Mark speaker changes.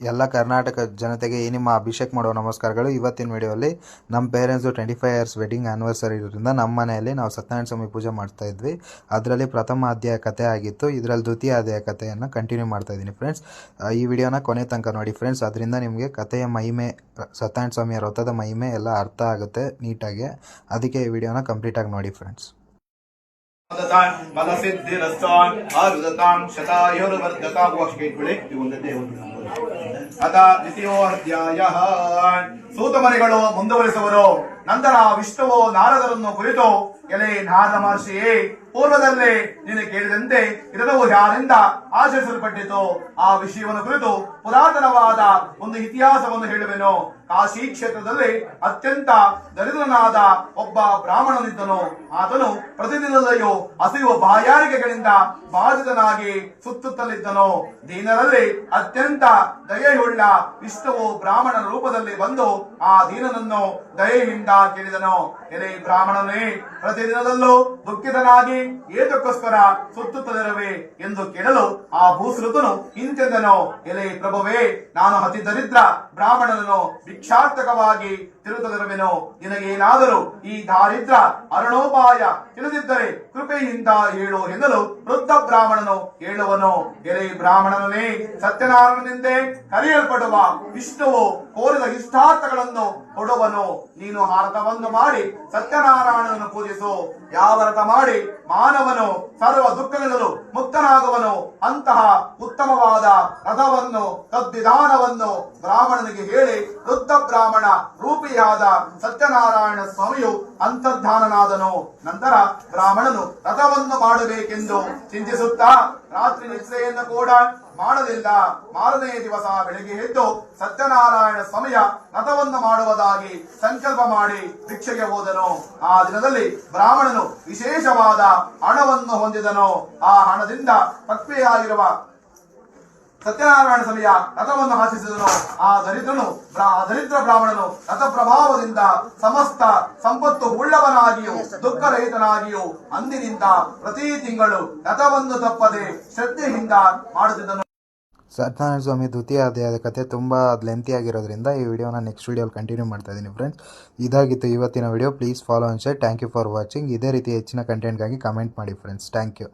Speaker 1: ಎಲ್ಲ ಕರ್ನಾಟಕ ಜನತೆಗೆ ನಿಮ್ಮ ಅಭಿಷೇಕ್ ಮಾಡುವ ನಮಸ್ಕಾರಗಳು. ಇವತ್ತಿನ ವಿಡಿಯೋಲಿ ನಮ್ಮ parents twenty five years wedding anniversary ಇರೋದ್ರಿಂದ ನಮ್ಮ ಮನೆಯಲ್ಲಿ ನಾವು ಸತ್ಯನಾರಾಯಣ ಸ್ವಾಮಿ ಪೂಜೆ ಮಾಡ್ತಾ ಇದ್ವಿ. ಅದರಲ್ಲಿ ಪ್ರಥಮ ಅಧ್ಯಾಯ ಕಥೆ ಆಗಿತ್ತು. ಇದರಲ್ಲಿ ದ್ವಿತೀಯ ಅಧ್ಯಾಯ ಕಥೆಯನ್ನು ಕಂಟಿನ್ಯೂ ಮಾಡ್ತಾ ಇದ್ದೀನಿ ಫ್ರೆಂಡ್ಸ್ ಈ ವಿಡಿಯೋನ ಕೊನೆ ತನಕ ನೋಡಿ ಫ್ರೆಂಡ್ಸ್ ಅದರಿಂದ ನಿಮಗೆ ಕಥೆಯ ಮಹಿಮೆ, ಸತ್ಯನಾರಾಯಣ ಸ್ವಾಮಿಯ ವ್ರತದ ಮಹಿಮೆ ಎಲ್ಲ ಅರ್ಥ ಆಗುತ್ತೆ ನೀಟಾಗಿ. ಅದಕ್ಕೆ ಈ ವಿಡಿಯೋನ ಕಂಪ್ಲೀಟಾಗಿ ನೋಡಿ ಫ್ರೆಂಡ್ಸ್
Speaker 2: ಆರುದತಾನ್ ಒಂದು ಅತ ದ್ವಿತೀಯೋಧ್ಯಾಯ ಸೂತಮರಿಗಳು ಮುಂದುವರಿಸುವರು. ನಂತರ ವಿಷ್ಣುವು ನಾರದರನ್ನು ಕುರಿತು, ಎಲೆ ನಾರದ ಮಹರ್ಷಿಯೇ, ಪೂರ್ವದಲ್ಲೇ ನೀನು ಕೇಳಿದಂತೆ ಇದನ್ನು ಯಾರಿಂದ ಆಚರಿಸಲ್ಪಟ್ಟಿತು? ಆ ವಿಷಯವನ್ನು ಕುರಿತು ಪುರಾತನವಾದ ಒಂದು ಇತಿಹಾಸವನ್ನು ಹೇಳುವೆನು. ಕಾಶಿ ಕ್ಷೇತ್ರದಲ್ಲಿ ಅತ್ಯಂತ ದರಿದ್ರನಾದ ಒಬ್ಬ ಬ್ರಾಹ್ಮಣನಿದ್ದನು. ಆತನು ಪ್ರತಿದಿನದಲ್ಲಿಯೂ ಹಸಿಯುವ ಬಾಯಾರಿಕೆಗಳಿಂದ ಬಾಧಿತನಾಗಿ ಸುತ್ತುತ್ತಲಿದ್ದನು. ದೀನರಲ್ಲಿ ಅತ್ಯಂತ ದಯೆಯುಳ್ಳ ವಿಷ್ಣುವು ಬ್ರಾಹ್ಮಣನ ರೂಪದಲ್ಲಿ ಬಂದು ಆ ದೀನನನ್ನು ದಯೆಯಿಂದ ಕೇಳಿದನು. ಎಲೆ ಬ್ರಾಹ್ಮಣನೇ, ಪ್ರತಿದಿನದಲ್ಲೂ ದುಃಖಿತನಾಗಿ ಏತಕ್ಕೋಸ್ಕರ ಸುತ್ತುತ್ತಲಿರುವೆ ಎಂದು ಕೇಳಲು ಆ ಭೂಸೃತನು ಇಂತೆಂದನು ಎಲೆ ಪ್ರಭುವೇ, ನಾನು ಅತಿ ದರಿದ್ರ ಬ್ರಾಹ್ಮಣನನ್ನು ಭಿಕ್ಷಾರ್ಥಕವಾಗಿ ತಿರುತ್ತಲಿರುವೆನು ನಿನಗೇನಾದರೂ ಈ ದಾರಿದ್ರ ಅರಣೋಪಾಯ ತಿಳಿದಿದ್ದರೆ ಕೃಪೆಯಿಂದ ಹೇಳು ಎನ್ನಲು ವೃದ್ಧ ಬ್ರಾಹ್ಮಣನು ಹೇಳುವನು ಎಲೆ ಬ್ರಾಹ್ಮಣನೇ, ಸತ್ಯನಾರಾಯಣನೆಂದೇ ಕರೆಯಲ್ಪಡುವ ವಿಷ್ಣುವು ಕೋರಿದ ಇಷ್ಟಾರ್ಥಗಳನ್ನು ಕೊಡುವನು. ನೀನು ಹಾರತವನ್ನು ಮಾಡಿ ಸತ್ಯನಾರಾಯಣನನ್ನು ಪೂಜಿಸು. ಯಾವ ವ್ರತ ಮಾಡಿ ಮಾನವನು ಸರ್ವ ದುಃಖಗಳಿಂದಲೂ ಮುಕ್ತನಾಗುವನು. ಅಂತಹ ಉತ್ತಮವಾದ ರಥವನ್ನು ತದ್ವಿಧಾನವನ್ನು ಬ್ರಾಹ್ಮಣನಿಗೆ ಹೇಳಿ ವೃದ್ಧ ಬ್ರಾಹ್ಮಣ ರೂಪಿಯಾದ ಸತ್ಯನಾರಾಯಣ ಸ್ವಾಮಿಯು ಅಂತರ್ಧಾನನಾದನು. ನಂತರ ಬ್ರಾಹ್ಮಣನು ರಥವನ್ನು ಮಾಡಬೇಕೆಂದು ಚಿಂತಿಸುತ್ತಾ ರಾತ್ರಿ ನಿದ್ರೆಯನ್ನು ಕೂಡ ಮಾಡಲಿಲ್ಲ. ಮಾರನೆಯ ದಿವಸ ಬೆಳಿಗ್ಗೆ ಎದ್ದು ಸತ್ಯನಾರಾಯಣ ಸಮಯ ರಥವನ್ನು ಮಾಡುವುದಾಗಿ ಸಂಕಲ್ಪ ಮಾಡಿ ಭಿಕ್ಷೆಗೆ ಹೋದನು. ಆ ದಿನದಲ್ಲಿ ಬ್ರಾಹ್ಮಣನು ವಿಶೇಷವಾದ ಹಣವನ್ನು ಹೊಂದಿದನು. ಆ ಹಣದಿಂದ ಪಕ್ವೆಯಾಗಿರುವ ಸತ್ಯನಾರಾಯಣ ಸಮಯ ರಥವನ್ನು ಹಾಸಿಸಿದನು. ಆ ದರಿದ್ರನು ದರಿದ್ರ ಬ್ರಾಹ್ಮಣನು ರಥ ಪ್ರಭಾವದಿಂದ ಸಮಸ್ತ ಸಂಪತ್ತು ಉಳ್ಳವನಾಗಿಯೂ, ದುಃಖರಹಿತನಾಗಿಯೂ ಅಂದಿನಿಂದ ಪ್ರತಿ ತಿಂಗಳು ರಥವನ್ನು ತಪ್ಪದೆ ಶ್ರದ್ಧೆಯಿಂದ ಮಾಡುತ್ತಿದ್ದನು.
Speaker 1: ಸತ್ಯನಾರಾಯಣ ಸ್ವಾಮಿ ದ್ವಿತೀಯ ಅಧ್ಯಾಯದ ಕಥೆ ತುಂಬ ಲೆಂತಿ ಆಗಿರೋದ್ರಿಂದ ಈ ವಿಡಿಯೋನ ನೆಕ್ಸ್ಟ್ ವೀಡಿಯೋಲಿ ಕಂಟಿನ್ಯೂ ಮಾಡ್ತಾ ಇದ್ದೀನಿ ಫ್ರೆಂಡ್ಸ್ ಇದಾಗಿತ್ತು ಇವತ್ತಿನ video please follow share thank you for watching ಇದೇ ರೀತಿ ಹೆಚ್ಚಿನ ಕಂಟೆಂಟ್ಗಾಗಿ ಕಮೆಂಟ್ ಮಾಡಿ ಫ್ರೆಂಡ್ಸ್ ಥ್ಯಾಂಕ್ ಯು